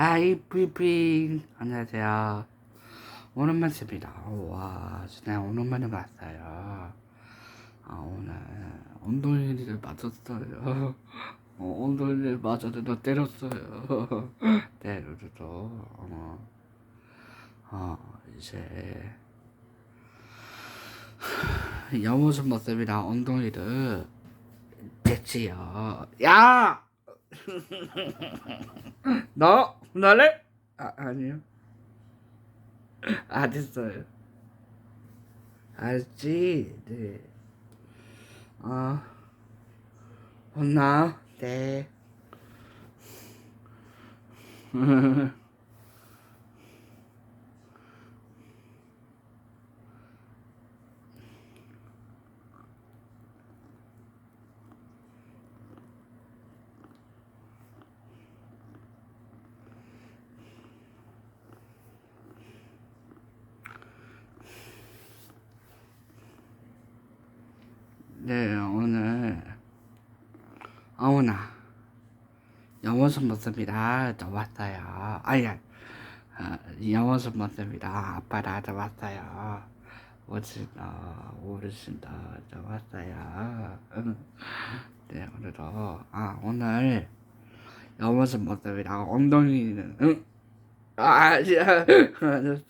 아이프핑 안녕하세요. 오랜만입니다. 와 진짜 오랜만에 봤어요. 아 오늘 엉덩이를 맞았어요. 어, 엉덩이를 맞았는데 때렸어요. 때려도 어, 어 이제. 영어좀 모습이랑 엉덩이를. 됐지요. 야! 너 너를 아 아니요. 아 됐어요. 알지? 네 아 혼나. 네 네, 오늘 어머나 영어 선 봤습니다. 저 왔어요. 아야, 어, 영어 선 봤습니다. 아빠라 저 왔어요. 오신다, 오르신다, 저 왔어요. 응. 네, 오늘도 아 오늘 영어 선 봤습니다. 엉덩이는 응. 아, 야, 알았어.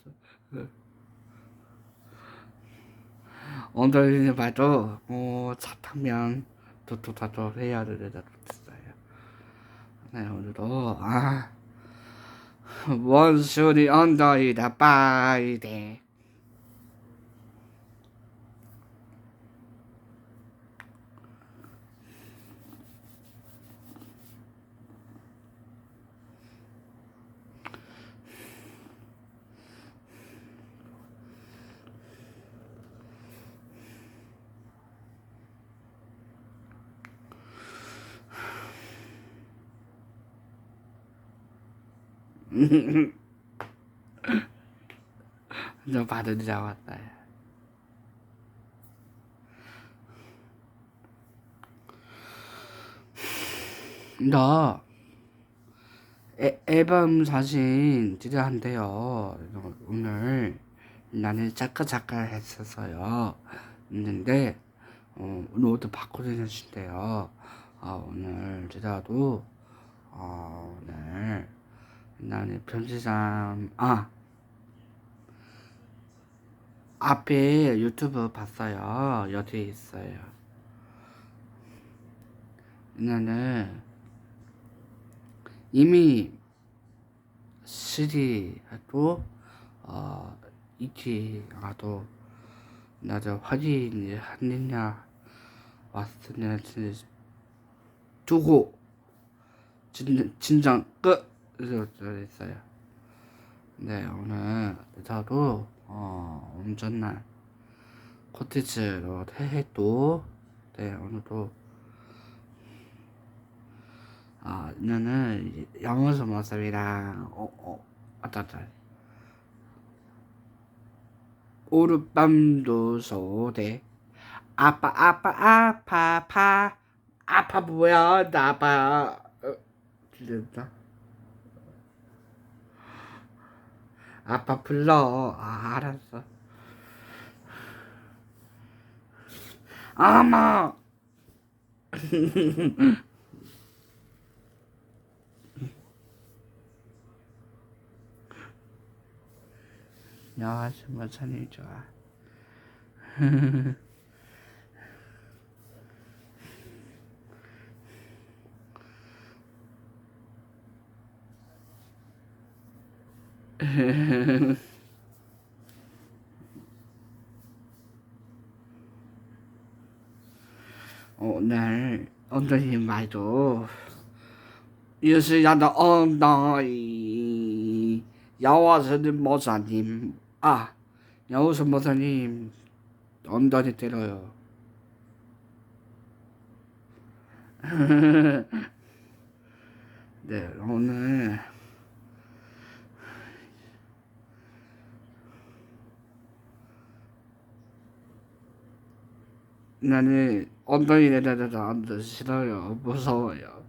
엉덩이는 봐도 어, 차 타면 도도다도 해야 되다 됐어요. 네 오늘도 아 원수리 엉덩이 다 빠이대. 저자 왔어요. 너 애, 앨범 사진 찍어한대요. 오늘 나는 작가 작가 했었어요. 있는데 어, 노트 바꿔주신대요. 아, 오늘 제가도 어, 오늘 나는 편지상 아 앞에 유튜브 봤어요. 여기 있어요. 나는 이미 시리도 어 이티 아도 나도 확인이 했느냐 왔으냐 두고 진, 진정 끝 있어요. 네 오늘 저도 어 운전날 코티즈로 해도 네 오늘도 아 나는 영어 수업이랑 어 어 아따따 오룻밤도 소대 아빠 아빠 아파 아파. 아파 뭐야 나 아파. 어, 들렸다 아빠 불러. 아 알았어. 아마. 야 정말 찬이 좋아 오늘 엉덩이 말도 유수야의 엉덩이. 야와서는 모사님. 아 야와서 모사님. 엉덩이 때려요. 네 오늘 나는 엉덩이 내려다도 안 싫어요. 무서워요.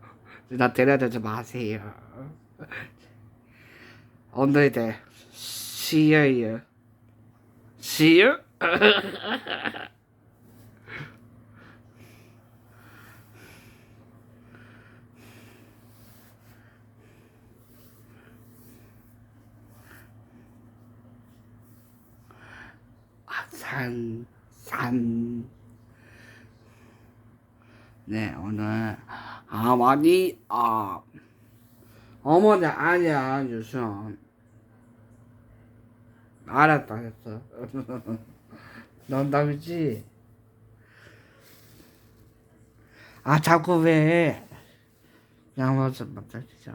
나 데려다지 마세요. 오늘의 시예요. 시요? 아, 산, 산. 네, 오늘 어머니, 어, 어머니 아니야, 유선. 알았다 했어. 농담이지? 아, 자꾸 왜 양말 좀 맞다지자.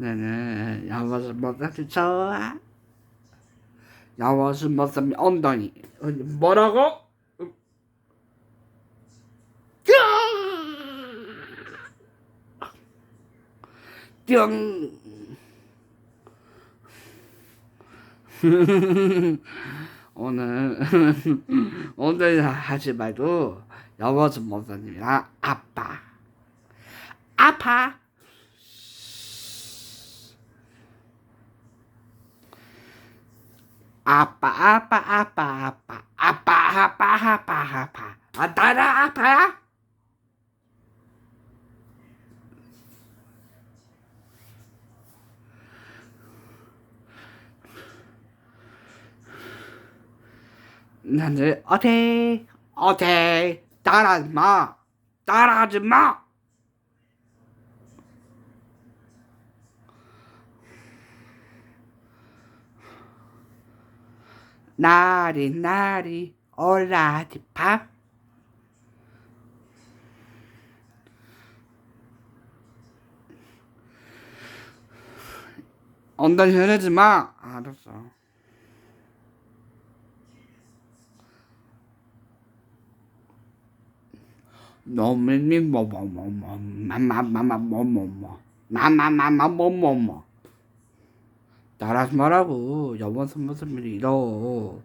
네네, 좀 맞다지 좋아. 맞으면 엉덩이. 어, 뭐라고? 뿅. 오늘 오늘 하지 말고 여보스 목사님이랑 아빠 아파 아빠 아빠 아빠 아빠. 아빠 아빠 아빠 아빠. 아 나라 아파야? 나는 어때 어때 따라하지 마. 따라하지 마 날이 날이 올라지 밥 엉덩이 흐르지 마 알았어 너무니 뭐뭐뭐뭐 마마마마뭐뭐뭐 마마마마뭐뭐뭐 나라지 말하고. 영원 선물선물이 잃어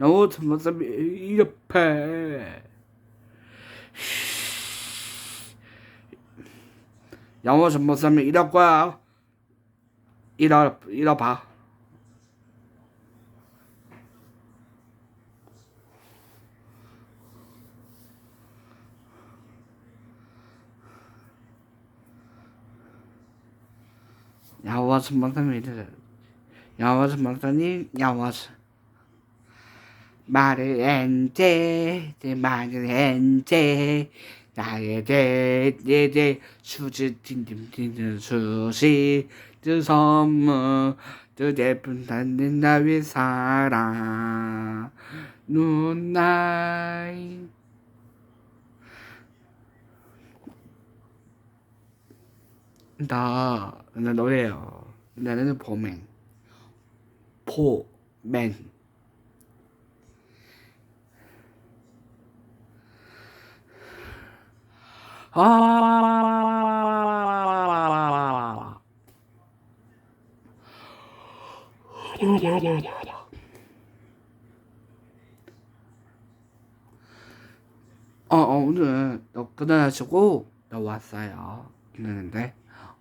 영원 선물선물이 잃어패 영원 선물선물 잃을 거야. 잃어 잃어봐. 영원 선물선물이 잃어 야와스 만사니 야와스 말을 엔제 말을 엔제 나의 제제제 수지 딘딘딘 수시 드 선물 드 예쁜 단는 나의 사랑 눈나이 나, 나 노래요. 나는 포맨. 포맨. 아, 어, 어, 오늘 너 끝나가지고 나 왔어요. 그랬는데,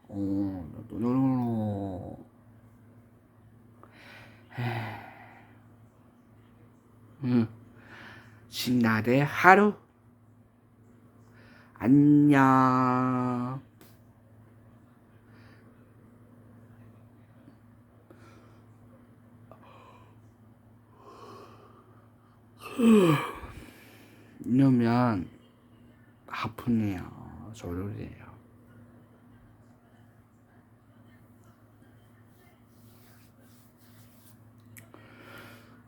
어, 노노노노. 응. 신나게 하루. 안녕. 이러면 아프네요. 저러세요.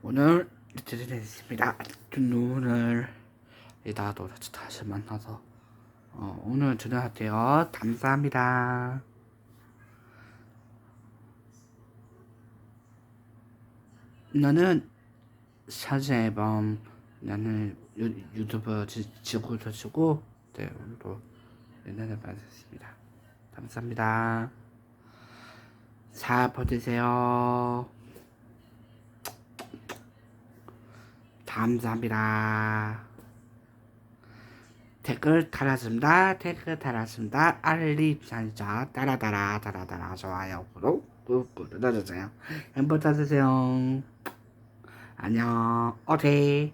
오늘 됐습니다. 오늘 이따도 다시 만나서 어, 오늘 전화할게요. 감사합니다. 나는 사진 앨범 나는 유, 유튜브 지, 지고 저치고 네 오늘도 옛날에 받았습니다. 감사합니다. 잘 보내세요. 감사합니다. 댓글 달았습니다. 댓글 달았습니다. 알림 설정 따라따라 따라따라 좋아요 구독 꾹꾹 눌러주세요. 행복 받으세요. 안녕. 오케이.